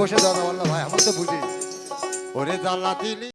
বসে দাদা বলল ভাই আমার তো বুঝি। ওরে জানলা দিলি